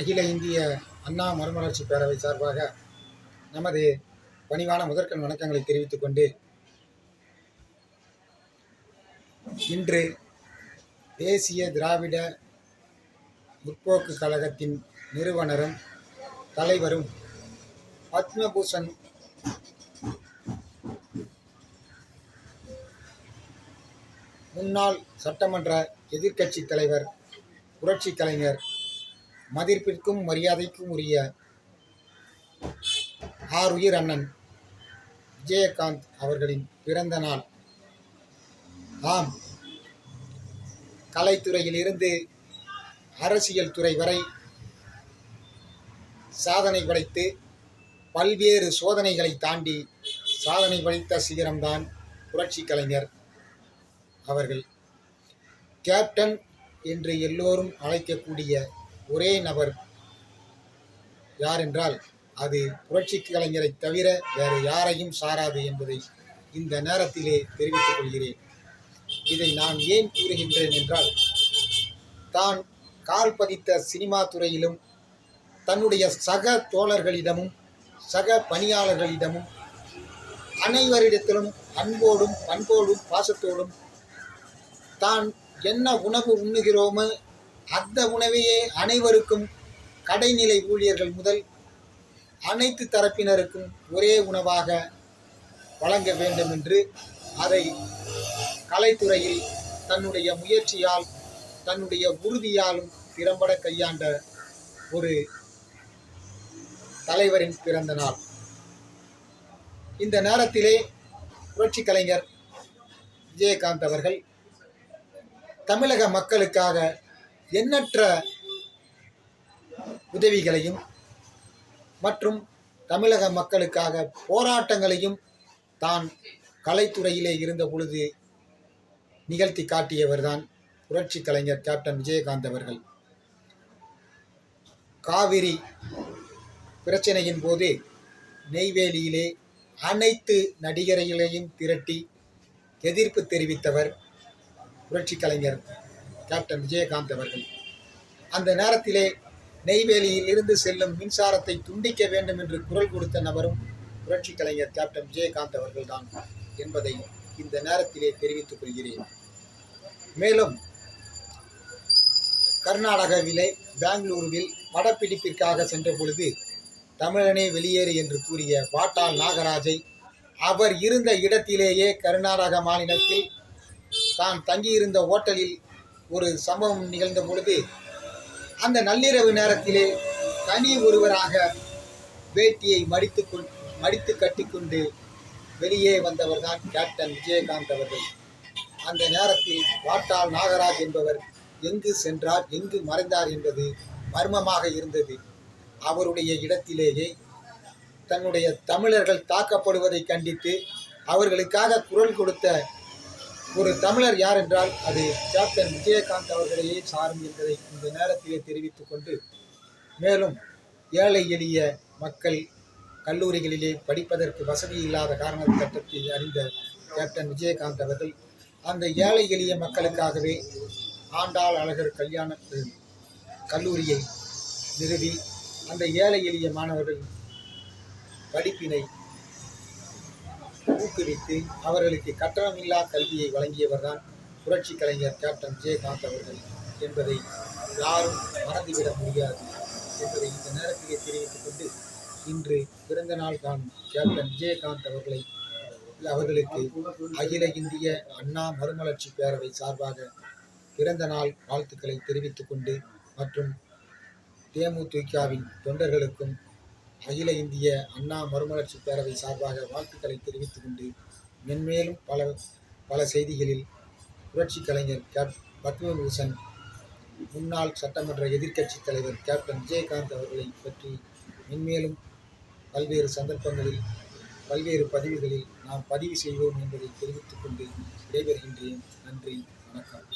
அகில இந்திய அண்ணா மறுமலர்ச்சி பேரவை சார்பாக நமது பணிவான முதற்கண் வணக்கங்களை தெரிவித்துக் கொண்டு இன்று தேசிய திராவிட முற்போக்கு கழகத்தின் நிறுவனரும் தலைவரும் பத்மபூஷன் முன்னாள் சட்டமன்ற எதிர்க்கட்சி தலைவர் புரட்சி கலைஞர் மதிப்பிற்கும் மரியாதைக்கும் உரிய ஆர் உயிர் அண்ணன் விஜயகாந்த் அவர்களின் பிறந்த நாள். ஆம். கலைத்துறையிலிருந்து அரசியல் துறை வரை சாதனை படைத்து பல்வேறு சோதனைகளை தாண்டி சாதனை படைத்த சிகரம்தான் புரட்சி கலைஞர் அவர்கள். கேப்டன் என்று எல்லோரும் அழைக்கக்கூடிய ஒரே நபர் யார் என்றால் அது புரட்சி கலைஞரை தவிர வேறு யாரையும் சாராது என்பதை இந்த நேரத்திலே தெரிவித்துக் கொள்கிறேன். இதை நான் ஏன் கூறுகின்றேன் என்றால் தான் கால் பதித்த சினிமா துறையிலும் தன்னுடைய சக தோழர்களிடமும் சக பணியாளர்களிடமும் அனைவரிடத்திலும் அன்போடும் பண்போடும் பாசத்தோடும் தான் என்ன உணவு உண்ணுகிறோமோ அந்த உணவையே அனைவருக்கும் கடைநிலை ஊழியர்கள் முதல் அனைத்து தரப்பினருக்கும் ஒரே உணவாக வழங்க வேண்டும் என்று அதை கலைத்துறையில் தன்னுடைய முயற்சியால் தன்னுடைய உறுதியாலும் திறம்பட கையாண்ட ஒரு தலைவரின் பிறந்த நாள். இந்த நேரத்திலே புரட்சி கலைஞர் விஜயகாந்த் அவர்கள் தமிழக மக்களுக்காக எண்ணற்ற உதவிகளையும் மற்றும் தமிழக மக்களுக்காக போராட்டங்களையும் தான் கலைத்துறையிலே இருந்த பொழுது நிகழ்த்தி காட்டியவர்தான் புரட்சி கலைஞர் கேப்டன் விஜயகாந்த் அவர்கள். காவிரி பிரச்சனையின் போது நெய்வேலியிலே அனைத்து நடிகர்களையும் திரட்டி எதிர்ப்பு தெரிவித்தவர் புரட்சி கலைஞர் கேப்டன் விஜயகாந்த் அவர்கள். அந்த நேரத்திலே நெய்வேலியில் இருந்து செல்லும் மின்சாரத்தை துண்டிக்க வேண்டும் என்று குரல் கொடுத்த நபரும் புரட்சி கலைஞர் கேப்டன் விஜயகாந்த் அவர்கள்தான் என்பதை இந்த நேரத்திலே தெரிவித்துக் கொள்கிறேன். மேலும் கர்நாடகாவிலே பெங்களூருவில் படப்பிடிப்பிற்காக சென்ற பொழுது தமிழனே வெளியேறு என்று கூறிய வாட்டாள் நாகராஜை அவர் இருந்த இடத்திலேயே கர்நாடக மாநிலத்தில் தான் தங்கியிருந்த ஓட்டலில் ஒரு சம்பவம் நிகழ்ந்த பொழுது அந்த நள்ளிரவு நேரத்திலே தனி ஒருவராக வேட்டியை மடித்து கொண் மடித்து கட்டிக்கொண்டு வெளியே வந்தவர்தான் கேப்டன் விஜயகாந்த் அவர்கள். அந்த நேரத்தில் வாட்டாள் நாகராஜ் என்பவர் எங்கு சென்றார் எங்கு மறைந்தார் என்பது மர்மமாக இருந்தது. அவருடைய இடத்திலேயே தன்னுடைய தமிழர்கள் தாக்கப்படுவதை கண்டித்து அவர்களுக்காக குரல் கொடுத்த ஒரு தமிழர் யார் என்றால் அது கேப்டன் விஜயகாந்த் அவர்களையே சாரும் என்பதை இந்த நேரத்திலே தெரிவித்துக் கொண்டு மேலும் ஏழை எளிய மக்கள் கல்லூரிகளிலே படிப்பதற்கு வசதி இல்லாத காரண கட்டத்தை அறிந்த கேப்டன் விஜயகாந்த் அவர்கள் அந்த ஏழை எளிய மக்களுக்காகவே ஆண்டாள் அழகர் கல்யாண கல்லூரியை நிறுவி அந்த ஏழை எளிய மாணவர்கள் படிப்பினை ஊக்குவித்து அவர்களுக்கு கட்டணமில்லா கல்வியை வழங்கியவர்தான் புரட்சி கலைஞர் கேப்டன் விஜயகாந்த் அவர்கள் என்பதை யாரும் மறந்துவிட முடியாது என்பதை இந்த நேரத்திலே தெரிவித்துக் கொண்டு இன்று பிறந்த நாள் காணும் கேப்டன் விஜயகாந்த் அவர்களை அவர்களுக்கு அகில இந்திய அண்ணா மறுமலர்ச்சி பேரவை சார்பாக பிறந்த நாள் வாழ்த்துக்களை தெரிவித்துக் கொண்டு மற்றும் தேமுதிகவின் தொண்டர்களுக்கும் அகில இந்திய அண்ணா மறுமலர்ச்சி பேரவை சார்பாக வாழ்த்துக்களை தெரிவித்துக் கொண்டு மென்மேலும் பல பல செய்திகளில் புரட்சி கலைஞர் கேப் பத்மபூஷன் முன்னாள் சட்டமன்ற எதிர்க்கட்சி தலைவர் கேப்டன் விஜயகாந்த் அவர்களை பற்றி மென்மேலும் பல்வேறு சந்தர்ப்பங்களில் பல்வேறு பதிவுகளில் நாம் பதிவு செய்வோம் என்பதை தெரிவித்துக் கொண்டு விடைபெறுகின்றேன். நன்றி வணக்கம்.